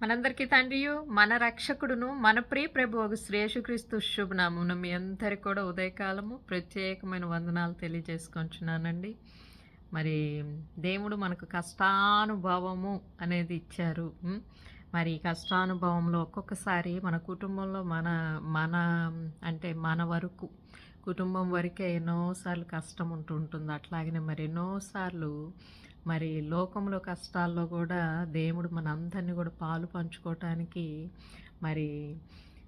మనందరికీ తండ్రియు మన రక్షకుడును మన ప్రియ ప్రభు ఒక శ్రేషుక్రీస్తు శుభనామును మీ అందరికి కూడా ఉదయకాలము ప్రత్యేకమైన వందనాలు తెలియజేసుకుంటున్నానండి మరి దేవుడు మనకు కష్టానుభవము అనేది ఇచ్చారు. మరి కష్టానుభవంలో ఒక్కొక్కసారి మన కుటుంబంలో మన మన అంటే మన వరకు కుటుంబం వరకే ఎన్నోసార్లు కష్టం ఉంటుంటుంది. అట్లాగనే మరి ఎన్నోసార్లు మరి లోకంలో కష్టాల్లో కూడా దేవుడు మన అందరినీ కూడా పాలు పంచుకోవటానికి మరి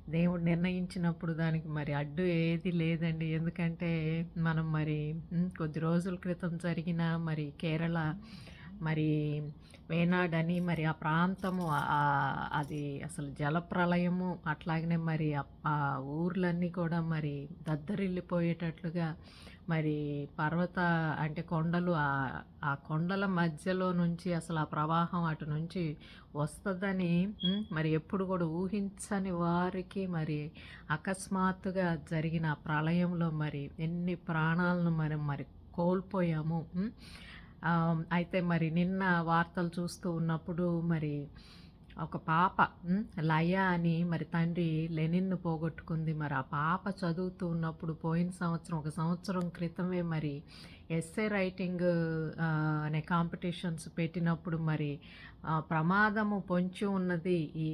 దేవుడు నిర్ణయించినప్పుడు దానికి మరి అడ్డు ఏది లేదండి. ఎందుకంటే మనం మరి కొద్ది రోజుల క్రితం జరిగిన మరి కేరళ మరి వేనాడని మరి ఆ ప్రాంతము అది అసలు జలప్రలయము అట్లాగనే మరి ఆ ఊర్లన్నీ కూడా మరి దద్దరిల్లిపోయేటట్లుగా మరి పర్వత అంటే కొండలు ఆ- కొండల మధ్యలో నుంచి అసలు ఆ ప్రవాహం అటు నుంచి వస్తుందని మరి ఎప్పుడు కూడా ఊహించని వారికి మరి అకస్మాత్తుగా జరిగిన ప్రళయంలో మరి ఎన్ని ప్రాణాలను మనం మరి కోల్పోయాము అయితే మరి నిన్న వార్తలు చూస్తూ ఉన్నప్పుడు మరి ఒక పాప లయ అని మరి తండ్రి లెనిన్ను పోగొట్టుకుంది. మరి ఆ పాప చదువుతూ ఉన్నప్పుడు పోయిన సంవత్సరం ఒక సంవత్సరం క్రితమే మరి ఎస్ఏ రైటింగ్ అనే కాంపిటీషన్స్ పెట్టినప్పుడు మరి ప్రమాదము పొంచి ఉన్నది. ఈ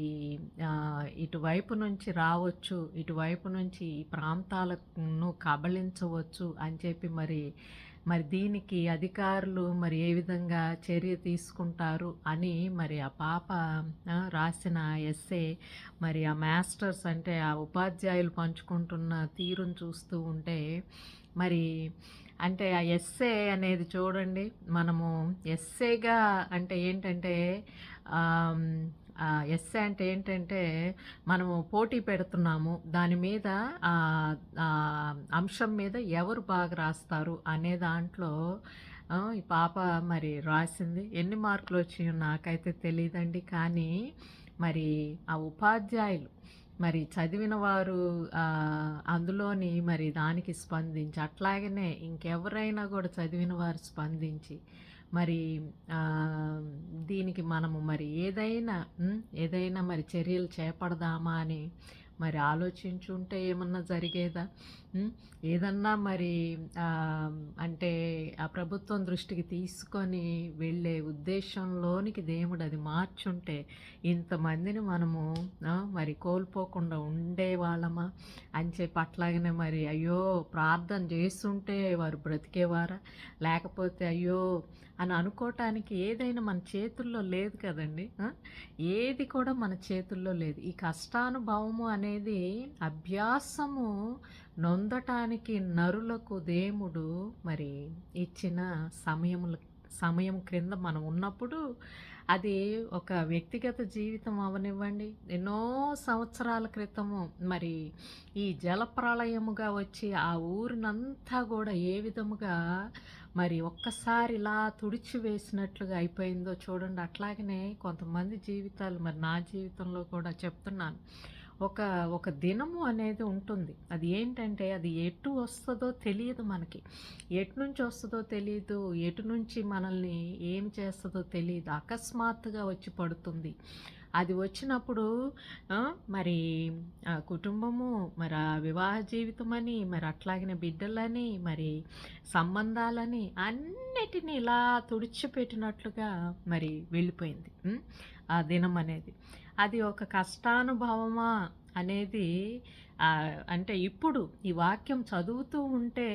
ఇటువైపు నుంచి రావచ్చు ఇటువైపు నుంచి ఈ ప్రాంతాలను కబళించవచ్చు అని చెప్పి మరి మరి దీనికి అధికారులు మరి ఏ విధంగా చర్య తీసుకుంటారు అని మరి ఆ పాప రాసిన ఎస్సే మరి ఆ మాస్టర్స్ అంటే ఆ ఉపాధ్యాయులు పంచుకుంటున్న తీరును చూస్తూ ఉంటే మరి అంటే ఆ ఎస్సే అనేది చూడండి మనము ఎస్సేగా అంటే ఏంటంటే ఎస్ ఎస్సే అంటే ఏంటంటే మనము పోటీ పెడుతున్నాము. దాని మీద అంశం మీద ఎవరు బాగా రాస్తారు అనే దాంట్లో ఈ పాప మరి రాసింది. ఎన్ని మార్కులు వచ్చాయో నాకైతే తెలియదండి కానీ మరి ఆ ఉపాధ్యాయులు మరి చదివిన వారు అందులోని మరి దానికి స్పందించి అట్లాగనే ఇంకెవరైనా కూడా చదివిన వారు స్పందించి మరి దీనికి మనము మరి ఏదైనా ఏదైనా మరి చర్యలు చేపడదామా అని మరి ఆలోచించుంటే ఏమన్నా జరిగేదా? ఏదన్నా మరి అంటే ఆ ప్రభుత్వం దృష్టికి తీసుకొని వెళ్ళే ఉద్దేశంలోనికి దేవుడు అది మార్చుంటే ఇంతమందిని మనము మరి కోల్పోకుండా ఉండేవాళ్ళమా అని చెప్పి అట్లాగనే మరి అయ్యో ప్రార్థన చేస్తుంటే వారు బ్రతికేవారా? లేకపోతే అయ్యో అని అనుకోవటానికి ఏదైనా మన చేతుల్లో లేదు కదండి ఏది కూడా మన చేతుల్లో లేదు. ఈ కష్టానుభవము అనేది అభ్యాసము నొందటానికి నరులకు దేవుడు మరి ఇచ్చిన సమయముల సమయం క్రింద మనం ఉన్నప్పుడు అది ఒక వ్యక్తిగత జీవితం అవనివ్వండి. ఎన్నో సంవత్సరాల క్రితము మరి ఈ జలప్రళయముగా వచ్చి ఆ ఊరినంతా కూడా ఏ విధముగా మరి ఒక్కసారి ఇలా తుడిచి వేసినట్లుగా అయిపోయిందో చూడండి. అట్లాగనే కొంతమంది జీవితాలు మరి నా జీవితంలో కూడా చెప్తున్నాను. ఒక ఒక దినము అనేది ఉంటుంది. అది ఏంటంటే అది ఎటు వస్తుందో తెలియదు మనకి. ఎటు నుంచి వస్తుందో తెలియదు ఎటు నుంచి మనల్ని ఏం చేస్తుందో తెలియదు. అకస్మాత్తుగా వచ్చి పడుతుంది. అది వచ్చినప్పుడు మరి ఆ కుటుంబము మరి ఆ వివాహ జీవితం అని మరి అట్లాగిన బిడ్డలని మరి సంబంధాలని అన్నిటినీ ఇలా తుడిచిపెట్టినట్లుగా మరి వెళ్ళిపోయింది. ఆ దినం అనేది అది ఒక కష్టానుభవమా అనేది అంటే ఇప్పుడు ఈ వాక్యం చదువుతూ ఉంటే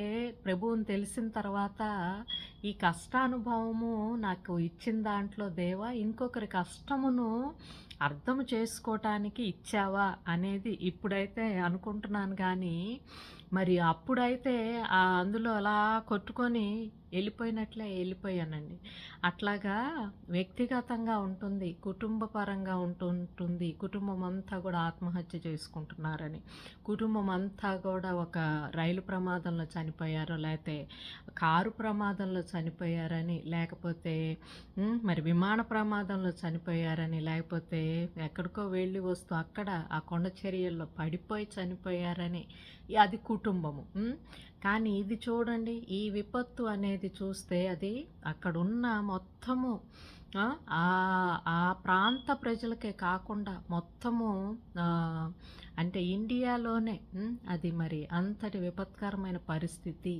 ప్రభువుని తెలిసిన తర్వాత ఈ కష్టానుభవము నాకు ఇచ్చిన దాంట్లో దేవా ఇంకొకరి కష్టమును అర్థం చేసుకోవటానికి ఇచ్చావా అనేది ఇప్పుడైతే అనుకుంటున్నాను కానీ మరి అప్పుడైతే అందులో అలా కొట్టుకొని వెళ్ళిపోయినట్లే వెళ్ళిపోయానండి. అట్లాగా వ్యక్తిగతంగా ఉంటుంది కుటుంబ పరంగా ఉంటుంటుంది కుటుంబం అంతా కూడా ఆత్మహత్య చేసుకుంటున్నారని. కుటుంబం అంతా కూడా ఒక రైలు ప్రమాదంలో చనిపోయారో లేకపోతే కారు ప్రమాదంలో చనిపోయారని లేకపోతే మరి విమాన ప్రమాదంలో చనిపోయారని లేకపోతే ఎక్కడికో వెళ్ళి వస్తూ అక్కడ ఆ కొండ చర్యల్లో పడిపోయి చనిపోయారని అది కుటుంబము కానీ ఇది చూడండి ఈ విపత్తు అనేది చూస్తే అది అక్కడున్న మొత్తము ఆ! ఆ ప్రాంత ప్రజలకే కాకుండా మొత్తము అంటే ఇండియాలోనే అది మరి అంతటి విపత్కరమైన పరిస్థితి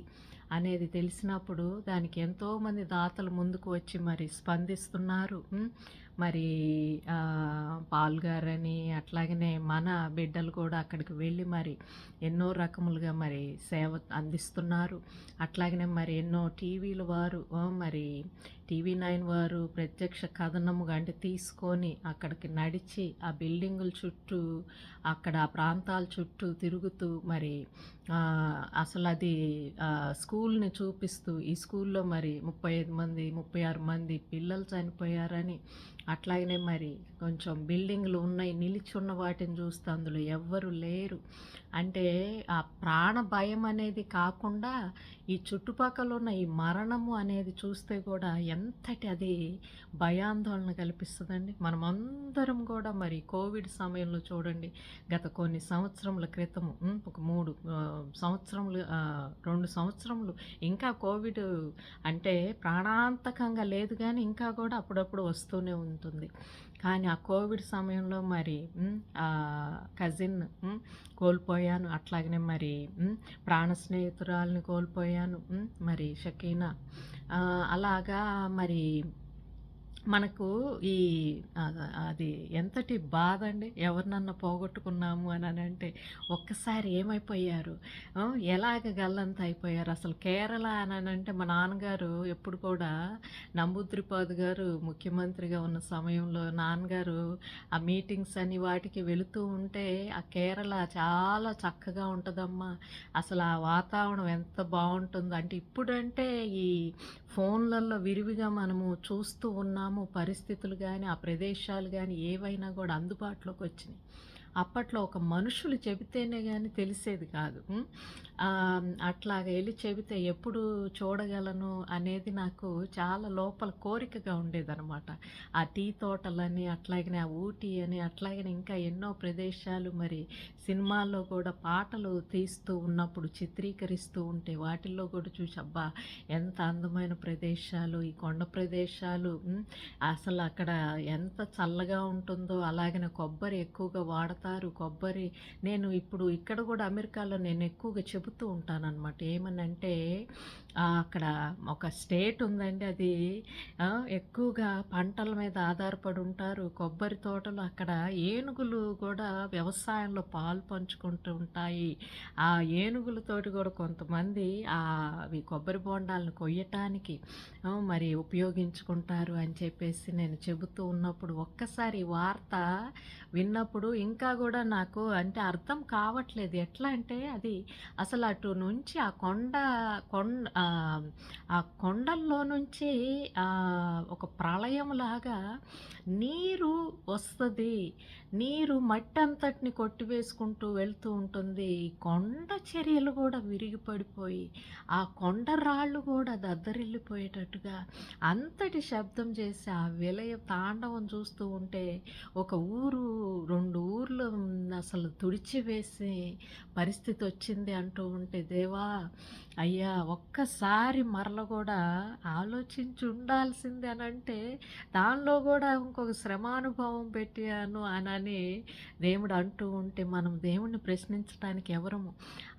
అనేది తెలిసినప్పుడు దానికి ఎంతోమంది దాతలు ముందుకు వచ్చి మరి స్పందిస్తున్నారు. మరి ఆహ్, పాల్ గారని అట్లాగనే మన బిడ్డలు కూడా అక్కడికి వెళ్ళి మరి ఎన్నో రకములుగా మరి సేవ అందిస్తున్నారు. అట్లాగనే మరి ఎన్నో టీవీల వారు మరి టీవీ నైన్ వారు ప్రత్యక్ష కథనము గంట తీసుకొని అక్కడికి నడిచి ఆ బిల్డింగుల చుట్టూ అక్కడ ఆ ప్రాంతాల చుట్టూ తిరుగుతూ మరి అసలు అది స్కూల్‌ని చూపిస్తూ ఈ స్కూల్‌లో మరి 35 మంది, 36 మంది పిల్లలు చనిపోయారని అట్లాగనే మరి కొంచెం బిల్డింగులు ఉన్నాయి. నిలిచున్న వాటిని చూస్తే అందులో ఎవ్వరు లేరు. అంటే ఆ ప్రాణ భయం అనేది కాకుండా ఈ చుట్టుపక్కల ఉన్న ఈ మరణము అనేది చూస్తే కూడా ఎంతటి అది భయాందోళన కల్పిస్తుందండి మనమందరం కూడా మరి కోవిడ్ సమయంలో చూడండి గత కొన్ని సంవత్సరముల క్రితము ఒక మూడు సంవత్సరములు రెండు సంవత్సరములు ఇంకా కోవిడ్ అంటే ప్రాణాంతకంగా లేదు కానీ ఇంకా కూడా అప్పుడప్పుడు వస్తూనే ఉంటుంది. కానీ ఆ కోవిడ్ సమయంలో మరి కజిన్ కోల్పోయాను. అట్లాగనే మరి ప్రాణ స్నేహితురాలని కోల్పోయాను. మరి షకీనా అలాగా మరి మనకు ఈ అది ఎంతటి బాధ అండి ఎవరినన్నా పోగొట్టుకున్నాము అని అంటే ఒక్కసారి ఏమైపోయారు. ఎలాగ గల్లంత అయిపోయారు. అసలు కేరళ అని అంటే మా నాన్నగారు ఎప్పుడు కూడా నంబుద్రిపాద్ గారు ముఖ్యమంత్రిగా ఉన్న సమయంలో నాన్నగారు ఆ మీటింగ్స్ అని వాటికి వెళుతూ ఉంటే ఆ కేరళ చాలా చక్కగా ఉంటుందమ్మా అసలు ఆ వాతావరణం ఎంత బాగుంటుందో అంటే ఇప్పుడంటే ఈ ఫోన్‌లలో విరివిగా మనము చూస్తూ ఉన్నాము. పరిస్థితులు కానీ ఆ ప్రదేశాలు కానీ ఏవైనా కూడా అందుబాటులోకి వచ్చినాయి. అప్పట్లో ఒక మనుషులు చెబితేనే కానీ తెలిసేది కాదు. అట్లాగ వెళ్ళి చెబితే ఎప్పుడు చూడగలను అనేది నాకు చాలా లోపల కోరికగా ఉండేదనమాట. ఆ టీ తోటలని, అట్లాగనే ఆ ఊటీ అని, అట్లాగనే ఇంకా ఎన్నో ప్రదేశాలు మరి సినిమాల్లో కూడా పాటలు తీస్తూ ఉన్నప్పుడు చిత్రీకరిస్తూ ఉంటే వాటిల్లో కూడా చూసి అబ్బా! ఎంత అందమైన ప్రదేశాలు, ఈ కొండ ప్రదేశాలు అసలు అక్కడ ఎంత చల్లగా ఉంటుందో అలాగనే కొబ్బరి ఎక్కువగా వాడతారు. కొబ్బరి నేను ఇప్పుడు ఇక్కడ కూడా అమెరికాలో నేను ఎక్కువగా చెబుతూ ఉంటాననమాట. ఏమనంటే అక్కడ ఒక స్టేట్ ఉందండి. అది ఎక్కువగా పంటల మీద ఆధారపడి ఉంటారు. కొబ్బరి తోటలు అక్కడ ఏనుగులు కూడా వ్యవసాయంలో పాలు పంచుకుంటూ ఉంటాయి. ఆ ఏనుగులతోటి కూడా కొంతమంది అవి కొబ్బరి బోండాలను కొయ్యటానికి మరి ఉపయోగించుకుంటారు అని చెప్పేసి నేను చెబుతూ ఉన్నప్పుడు ఒక్కసారి వార్త విన్నప్పుడు ఇంకా కూడా నాకు అంటే అర్థం కావట్లేదు. ఎట్లా అంటే అది అసలు అటు నుంచి ఆ కొండ కొండ ఆ కొండల్లో నుంచి ఒక ప్రళయంలాగా నీరు వస్తుంది నీరు మట్టంతటిని కొట్టివేసుకుంటూ వెళ్తూ ఉంటుంది. కొండ చర్యలు కూడా విరిగిపడిపోయి ఆ కొండ రాళ్ళు కూడా దద్దరిల్లిపోయేటట్టుగా అంతటి శబ్దం చేసి ఆ విలయ తాండవం చూస్తూ ఉంటే ఒక ఊరు, రెండు ఊర్లు అసలు తుడిచివేసే పరిస్థితి వచ్చింది అంటూ ఉంటే దేవా! అయ్యా! ఒక్కసారి మరల కూడా ఆలోచించి ఉండాల్సింది అని అంటే దానిలో కూడా ఇంకొక శ్రమానుభవం పెట్టాను అని దేవుడు అంటూ ఉంటే మనం దేవుడిని ప్రశ్నించటానికి ఎవరము?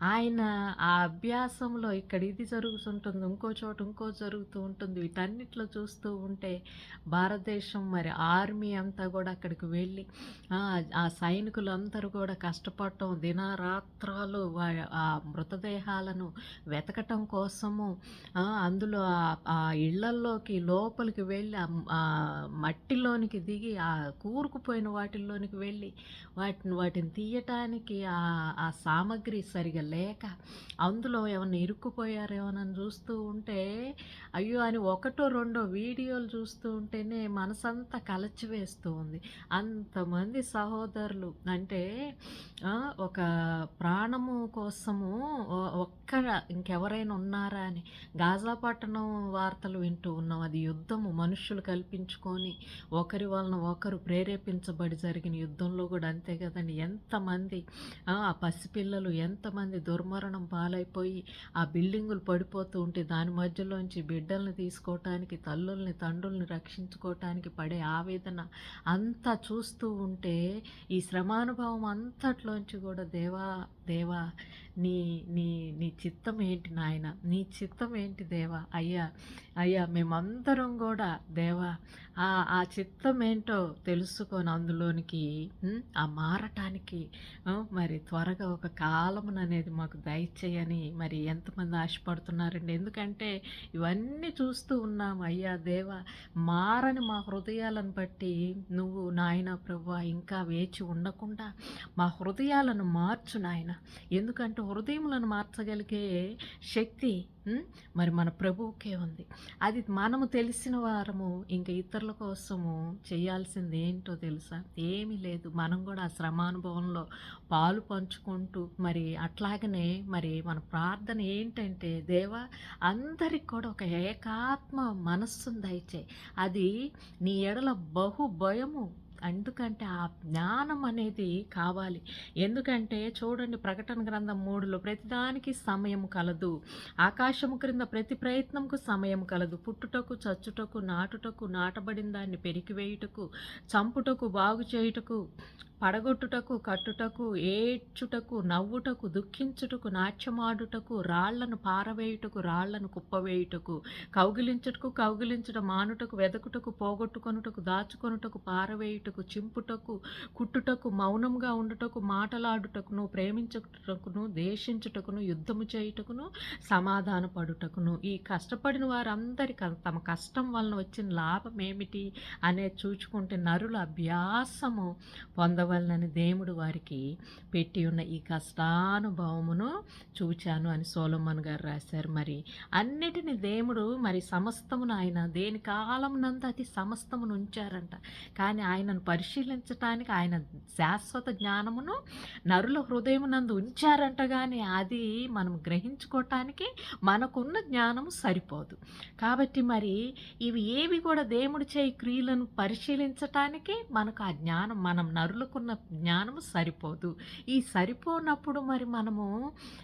ఆయన ఆ అభ్యాసంలో ఇక్కడ ఇది జరుగుతుంటుంది. ఇంకో చోట ఇంకో జరుగుతూ ఉంటుంది. వీటన్నిటిలో చూస్తూ ఉంటే భారతదేశం మరి ఆర్మీ అంతా కూడా అక్కడికి వెళ్ళి ఆ! సైనికులందరూ కూడా కష్టపడటం దినరాత్రాలు వా ఆ మృతదేహాలను వెతకటం కోసము అందులో ఆ ఇళ్ళల్లోకి లోపలికి వెళ్ళి ఆ మట్టిలోనికి దిగి ఆ కూరుకుపోయిన వాటిల్లోనికి వెళ్ళి వాటిని వాటిని తీయటానికి ఆ సామగ్రి సరిగా లేక అందులో ఏమన్నా ఇరుక్కుపోయారేమోనని చూస్తూ ఉంటే అయ్యో! అని ఒకటో రెండో వీడియోలు చూస్తూ ఉంటేనే మనసంతా కలచివేస్తూ ఉంది. అంతమంది సహోదరులు అంటే ఒక ప్రాణము కోసము ఒక్క ఇంక ఇంకెవరైనా ఉన్నారా అని గాజా పట్టణం వార్తలు వింటూ ఉన్నాం. అది యుద్ధము. మనుషులు కల్పించుకొని ఒకరి వలన ఒకరు ప్రేరేపించబడి జరిగిన యుద్ధంలో కూడా అంతే కదండి. ఎంతమంది ఆ ఆ పసిపిల్లలు ఎంతమంది దుర్మరణం పాలైపోయి ఆ బిల్డింగులు పడిపోతూ ఉంటే దాని మధ్యలోంచి బిడ్డల్ని తీసుకోవటానికి తల్లుల్ని తండ్రుల్ని రక్షించుకోవటానికి పడే ఆవేదన అంతా చూస్తూ ఉంటే ఈ శ్రమానుభవం అంతట్లోంచి కూడా దేవా దేవా నీ నీ నీ చిత్తం ఏంటి? నాయన? నీ చిత్తం ఏంటి దేవా? అయ్యా అయ్యా మేమందరం కూడా దేవా ఆ ఆ చిత్తం ఏంటో తెలుసుకొని అందులోనికి ఆ మారటానికి మరి త్వరగా ఒక కాలమున అనేది మాకు దయచేయని మరి ఎంతమంది ఆశపడుతున్నారండి. ఎందుకంటే ఇవన్నీ చూస్తూ ఉన్నాం. అయ్యా దేవా మారని మా హృదయాలను బట్టి నువ్వు నాయన ప్రభు ఇంకా వేచి ఉండకుండా మా హృదయాలను మార్చు నాయన. ఎందుకంటే హృదయములను మార్చగలిగే శక్తి మరి మన ప్రభువుకే ఉంది. అది మనము తెలిసిన వారము ఇంకా ఇతరుల కోసము చేయాల్సింది ఏంటో తెలుసా? ఏమీ లేదు. మనం కూడా ఆ శ్రమానుభవంలో పాలు పంచుకుంటూ మరి అట్లాగనే మరి మన ప్రార్థన ఏంటంటే దేవా అందరికి కూడా ఒక ఏకాత్మ మనస్సును దయచే అది నీ ఎడల బహు భయము ఎందుకంటే ఆ జ్ఞానం అనేది కావాలి. ఎందుకంటే చూడండి ప్రకటన గ్రంథం మూడులో ప్రతిదానికి సమయం కలదు. ఆకాశము క్రింద ప్రతి ప్రయత్నంకు సమయం కలదు. పుట్టుటకు చచ్చుటకు నాటుటకు నాటబడిన దాన్ని పెరికివేయుటకు చంపుటకు బాగు చేయుటకు పడగొట్టుటకు కట్టుటకు ఏడ్చుటకు నవ్వుటకు దుఃఖించుటకు నాట్యమాడుటకు రాళ్ళను పారవేయుటకు రాళ్ళను కుప్పవేయుటకు కౌగిలించుటకు కౌగిలించుట మానుటకు వెదకుటకు పోగొట్టుకొనుటకు దాచుకొనుటకు పారవేయుటకు చింపుటకు కుట్టుటకు మౌనంగా ఉండుటకు మాటలాడుటకును ప్రేమించుటకును దేశించుటకును యుద్ధము చేయుటకును సమాధాన పడుటకును ఈ కష్టపడిన వారందరి తమ కష్టం వలన వచ్చిన లాభం ఏమిటి అనే చూచుకుంటే నరుల అభ్యాసము పొందవలనని దేవుడు వారికి పెట్టి ఉన్న ఈ కష్టానుభవమును చూచాను అని సోలమ్మన్ గారు రాశారు. మరి అన్నిటిని దేవుడు మరి సమస్తమును ఆయన దేని కాలమునందు అది సమస్తమును ఉంచారంట. కానీ ఆయనను పరిశీలించటానికి ఆయన శాశ్వత జ్ఞానమును నరుల హృదయమునందు ఉంచారంట కానీ అది మనం గ్రహించుకోవటానికి మనకున్న జ్ఞానము సరిపోదు. కాబట్టి మరి ఇవి ఏవి కూడా దేవుడు చేయి క్రియలను పరిశీలించటానికి మనకు ఆ జ్ఞానం మనం నరులకున్న జ్ఞానము సరిపోదు. ఈ సరిపోనప్పుడు మరి మనము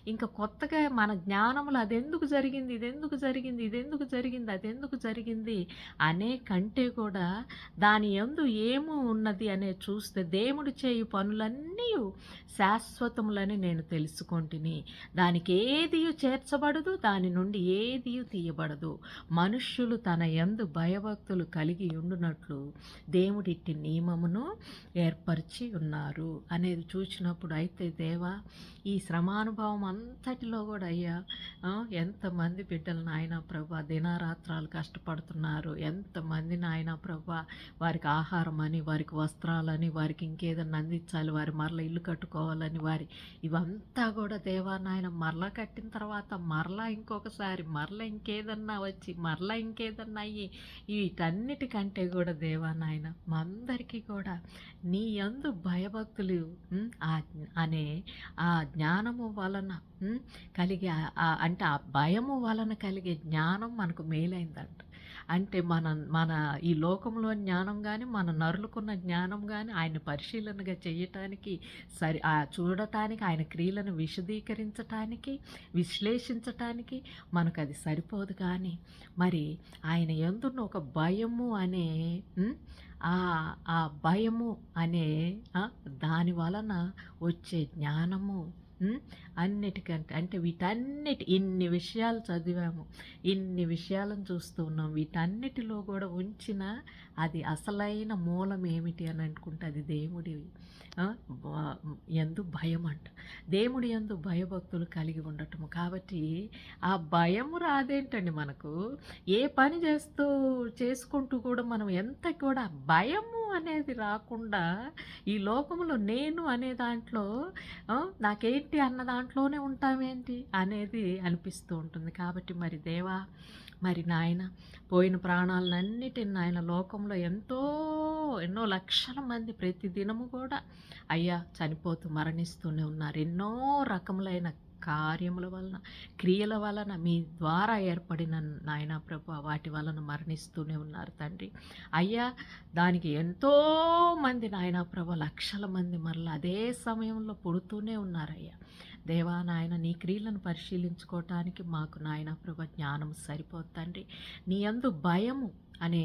ఇంకా కొత్తగా మన జ్ఞానములు అదెందుకు జరిగింది ఇదెందుకు జరిగింది ఇదెందుకు జరిగింది అదెందుకు జరిగింది అనే కంటే కూడా దాని యందు ఏము ఉన్నది అనే చూస్తే దేవుడు చేయు పనులన్నీ శాశ్వతములని నేను తెలుసుకొంటిని. దానికి ఏది చేర్చబడదు దాని నుండి ఏది తీయబడదు. మనుష్యులు తన ఎందు భయభక్తులు కలిగి ఉండునట్లు దేవుడిట్టి నియమమును ఏర్పరిచి ఉన్నారు. అనేది చూసినప్పుడు అయితే దేవా ఈ శ్రమానుభవం అంతటిలో కూడా అయ్యా ఎంతమంది బిడ్డలు నాయన ప్రభా దినారాత్రాలు కష్టపడుతున్నారు. ఎంతమంది నాయన ప్రభ వారికి ఆహారం అని వారికి వస్త్రాలని వారికి ఇంకేదన్నా అందించాలి వారి మరల ఇల్లు కట్టుకోవాలని వారి ఇవంతా కూడా దేవా నాయన మరలా కట్టిన తర్వాత మరలా ఇంకొకసారి మరలా ఇంకేదన్నా వచ్చి మరలా ఇంకేదన్నా అయ్యి వీటన్నిటికంటే కూడా దేవా నాయన మా అందరికీ కూడా నీ అందు భయభక్తులు ఆ అనే ఆ జ్ఞానము వలన కలిగే అంటే ఆ భయము వలన కలిగే జ్ఞానం మనకు మేలైందంట. అంటే మన మన ఈ లోకంలో జ్ఞానం కానీ మన నరులుకున్న జ్ఞానం కానీ ఆయన పరిశీలనగా చేయటానికి సరి చూడటానికి ఆయన క్రియలను విశదీకరించటానికి విశ్లేషించటానికి మనకు అది సరిపోదు కానీ మరి ఆయన ఎందున్న ఒక భయము అనే ఆ ఆ భయము అనే దాని వలన వచ్చే జ్ఞానము అన్నిటికంటే అంటే వీటన్నిటి ఇన్ని విషయాలు చదివాము ఇన్ని విషయాలను చూస్తూ ఉన్నాం వీటన్నిటిలో కూడా ఉంచిన అది అసలైన మూలం ఏమిటి అని అనుకుంటే అది దేవుడివి. ఎందు భయం అంట దేవుడి ఎందు భయభక్తులు కలిగి ఉండటము. కాబట్టి ఆ భయం రాదేంటండి మనకు? ఏ పని చేస్తూ చేసుకుంటూ కూడా మనం ఎంత కూడా భయము అనేది రాకుండా ఈ లోకంలో నేను అనే దాంట్లో నాకేంటి అన్న దాంట్లోనే ఉంటామేంటి అనేది అనిపిస్తూ ఉంటుంది. కాబట్టి మరి దేవా మరి నాయన పోయిన ప్రాణాలన్నిటిని నాయన లోకంలో ఎంతో ఎన్నో లక్షల మంది ప్రతి దినము కూడా అయ్యా చనిపోతూ మరణిస్తూనే ఉన్నారు. ఎన్నో రకములైన కార్యముల వలన క్రియల వలన మీ ద్వారా ఏర్పడిన నాయన ప్రభు వాటి వలన మరణిస్తూనే ఉన్నారు తండ్రి. అయ్యా దానికి ఎంతో మంది నాయన ప్రభు లక్షల మంది మరలా అదే సమయంలో పుడుతూనే ఉన్నారయ్యా. దేవా నాయన నీ క్రియలను పరిశీలించుకోవటానికి మాకు నాయన ప్రభ జ్ఞానం సరిపోతండి నీ అందు భయము అనే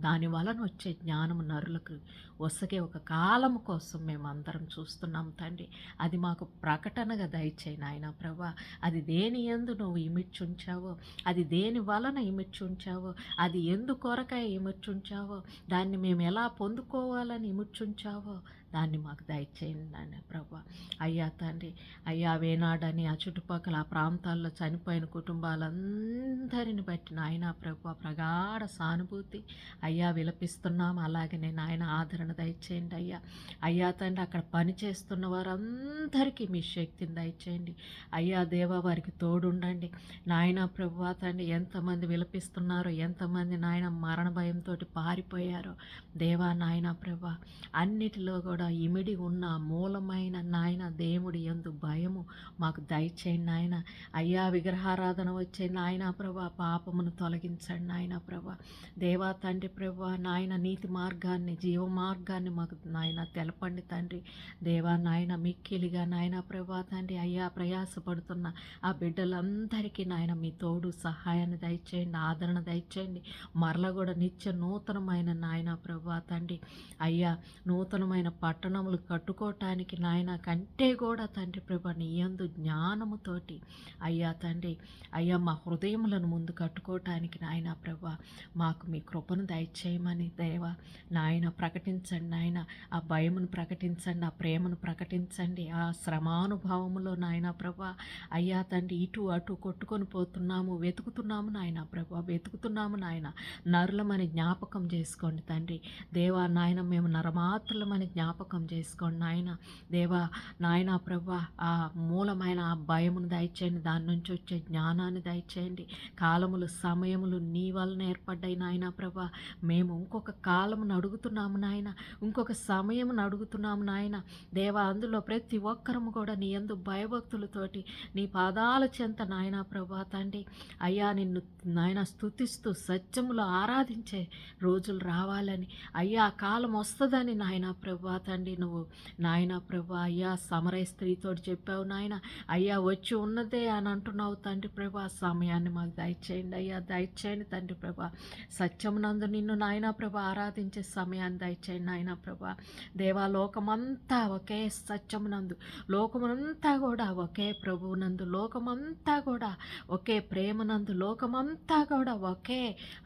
దాని వలన వచ్చే జ్ఞానము నరులకు వసగే ఒక కాలం కోసం మేము అందరం చూస్తున్నాం తండ్రి. అది మాకు ప్రకటనగా దయచేయి నాయన ప్రభా. అది దేని ఎందు నువ్వు ఇమిడ్చుంచావో అది దేని వలన ఇమిడ్చుంచావో అది ఎందు కొరకై ఇమిడ్చుంచావో దాన్ని మేము ఎలా పొందుకోవాలని ఇమిడ్చుంచావో దాన్ని మాకు దయచేయండి నాయన ప్రభా. అయ్యా తండ్రి అయ్యా వేనాడని ఆ చుట్టుపక్కల ఆ ప్రాంతాల్లో చనిపోయిన కుటుంబాలందరిని బట్టి నాయన ప్రభు ప్రగాఢ సానుభూతి. అయ్యా విలపిస్తున్నాం. అలాగనే నాయన ఆదరణ దయచేయండి అయ్యా. అయ్యా తండ్రి అక్కడ పని చేస్తున్న వారందరికీ మీ శక్తిని దయచేయండి. అయ్యా దేవా వారికి తోడుండండి. నాయన ప్రభు తండ్రి ఎంతమంది విలపిస్తున్నారో ఎంతమంది నాయన మరణ భయంతో పారిపోయారో దేవా నాయన ప్రభా అన్నిటిలో కూడా ఇమిడి ఉన్న మూలమైన నాయన దేవుడి ఎందు భయము మాకు దయచేయండి నాయన. అయ్యా విగ్రహారాధన వచ్చే నాయన ప్రభా పాపమును తొలగించండి నాయన ప్రభా దేవా తండ్రి ప్రభా నాయన నీతి మార్గాన్ని జీవ మార్గాన్ని మాకు నాయన తెలపండి తండ్రి. దేవా నాయన మిక్కిలిగా నాయన ప్రభా తండ్రి. అయ్యా ప్రయాసపడుతున్న ఆ బిడ్డలందరికీ నాయన మీ తోడు సహాయాన్ని దయచేయండి ఆదరణ దయచేయండి. మరల కూడా నిత్య నూతనమైన నాయన ప్రభా తండ్రి. అయ్యా నూతనమైన పట్టణములు కట్టుకోవటానికి నాయన కంటే కూడా తండ్రి ప్రభా నీ యందు జ్ఞానముతోటి అయ్యా తండ్రి. అయ్యా మా హృదయములను ముందు కట్టుకోవటానికి నాయన ప్రభా మాకు మీ కృపను దయచేయమని దేవ నాయన ప్రకటించ ప్రకటించండి నాయన. ఆ భయమును ప్రకటించండి ఆ ప్రేమను ప్రకటించండి ఆ శ్రమానుభవములో నాయన ప్రభా. అయ్యా తండ్రి ఇటు అటు కొట్టుకొని పోతున్నాము వెతుకుతున్నాము నాయన ప్రభా వెతుకుతున్నాము నాయన. నరులమని జ్ఞాపకం చేసుకోండి తండ్రి. దేవా నాయన మేము నరమాత్రులమని జ్ఞాపకం చేసుకోండి నాయన. దేవా నాయన ప్రభా ఆ మూలమైన ఆ భయమును దయచేయండి దాని నుంచి వచ్చే జ్ఞానాన్ని దయచేయండి. కాలములు సమయములు నీ వలన ఏర్పడ్డాయి నాయన ప్రభా. మేము ఇంకొక కాలమును అడుగుతున్నాము నాయన. ఇంకొక సమయం అడుగుతున్నాము నాయన. దేవా అందులో ప్రతి ఒక్కరము కూడా నీ ఎందు భయభక్తులతోటి నీ పాదాల చెంత నాయన ప్రభా తండ్రి. అయ్యా నిన్ను నాయన స్తుతిస్తూ సత్యములో ఆరాధించే రోజులు రావాలని. అయ్యా కాలం వస్తుందని నాయన ప్రభా తండ్రి. నువ్వు నాయన ప్రభా అయ్యా సమరయ స్త్రీతో చెప్పావు నాయన. అయ్యా వచ్చి ఉన్నదే అని అంటున్నావు తండ్రి ప్రభా. సమయాన్ని మాకు దయచేయండి అయ్యా దయచేయండి తండ్రి ప్రభా. సత్యమునందు నిన్ను నాయన ప్రభా ఆరాధించే సమయాన్ని దయచేయండి. నాయన ప్రభా. దేవా లోకమంతా ఒకే సత్యమునందు లోకమంతా కూడా ఒకే ప్రభువునందు లోకమంతా కూడా ఒకే ప్రేమనందు లోకమంతా కూడా ఒకే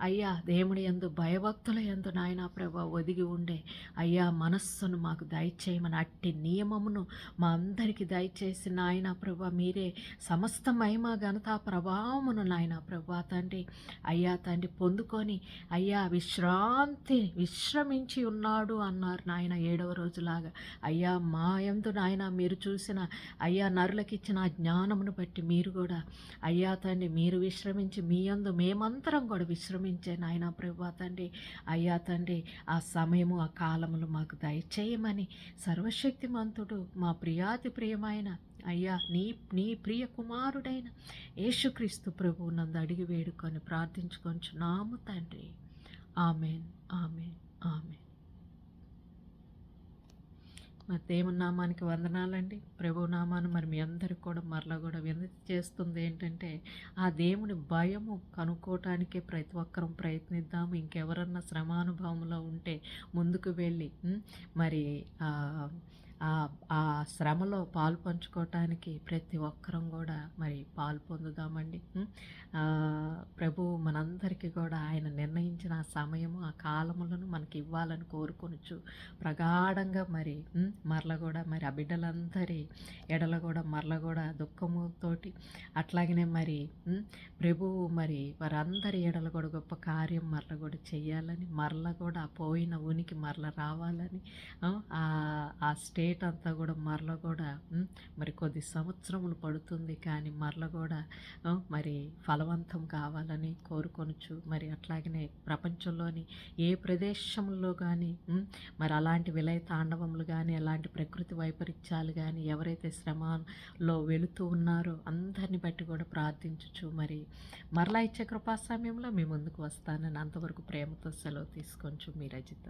అయ్యా దేవుడి యందు భయభక్తుల యందు నాయన ప్రభా ఒదిగి ఉండే అయ్యా మనస్సును మాకు దయచేయమని అట్టి నియమమును మా అందరికీ దయచేసి నాయన ప్రభా మీరే సమస్త మహిమ ఘనత ప్రభావమును నాయన ప్రభా తండ్రి అయ్యా తండ్రి పొందుకొని అయ్యా విశ్రాంతి విశ్రమించి ఉన్నాడు. అన్నారు నాయన ఏడవ రోజులాగా. అయ్యా మా నాయన మీరు చూసిన అయ్యా నరులకు ఇచ్చిన ఆ జ్ఞానమును బట్టి మీరు కూడా అయ్యా తండ్రి మీరు విశ్రమించి మీ యందు మేమంతరం కూడా విశ్రమించే నాయన ప్రభా తండ్రి. అయ్యా తండ్రి ఆ సమయము ఆ కాలములు మాకు దయచేయమని సర్వశక్తిమంతుడు మా ప్రియాతి ప్రియమైన అయ్యా నీ నీ ప్రియ కుమారుడైన యేసుక్రీస్తు ప్రభువు నందు అడిగి వేడుకొని ప్రార్థించుకొంచున్నాము తండ్రి. Amen amen amen. మరి దేవుని నామానికి వందనాలండి. ప్రభు నామాన్ని మరి మీ అందరికి కూడా మరలా కూడా వినతి చేస్తుంది ఏంటంటే ఆ దేవుని భయము కనుక్కోవటానికే ప్రతి ఒక్కరం ప్రయత్నిద్దాము. ఇంకెవరన్నా శ్రమానుభవంలో ఉంటే ముందుకు వెళ్ళి మరి ఆ, శ్రమలో పాలు పంచుకోవటానికి ప్రతి ఒక్కరం కూడా మరి పాలు పొందుదామండి. ప్రభు మనందరికీ కూడా ఆయన నిర్ణయించిన ఆ సమయము ఆ కాలములను మనకి ఇవ్వాలని కోరుకొనొచ్చు ప్రగాఢంగా మరి మరల కూడా మరి ఆ బిడ్డలందరి ఎడల కూడా మరల కూడా దుఃఖముతోటి అట్లాగనే మరి ప్రభువు మరి వారందరి ఎడల కూడా గొప్ప కార్యం మరల కూడా చేయాలని మరల కూడా పోయిన ఉనికి మరల రావాలని ఆ, స్టే ఆ అంతా కూడా మరల కూడా మరి కొద్ది సంవత్సరములు పడుతుంది కానీ మరల కూడా మరి ఫలవంతం కావాలని కోరుకొనుచు మరి అట్లాగనే ప్రపంచంలోని ఏ ప్రదేశంలో కానీ మరి అలాంటి విలయ తాండవములు కానీ అలాంటి ప్రకృతి వైపరీత్యాలు కానీ ఎవరైతే శ్రమలో వెళుతూ ఉన్నారో అందరిని బట్టి కూడా ప్రార్థించుచు మరి మరలా ఇచ్చే కృపా సమయంలో మీ ముందుకు వస్తానని అంతవరకు ప్రేమతో సెలవు తీసుకొంచు మీ రజిత.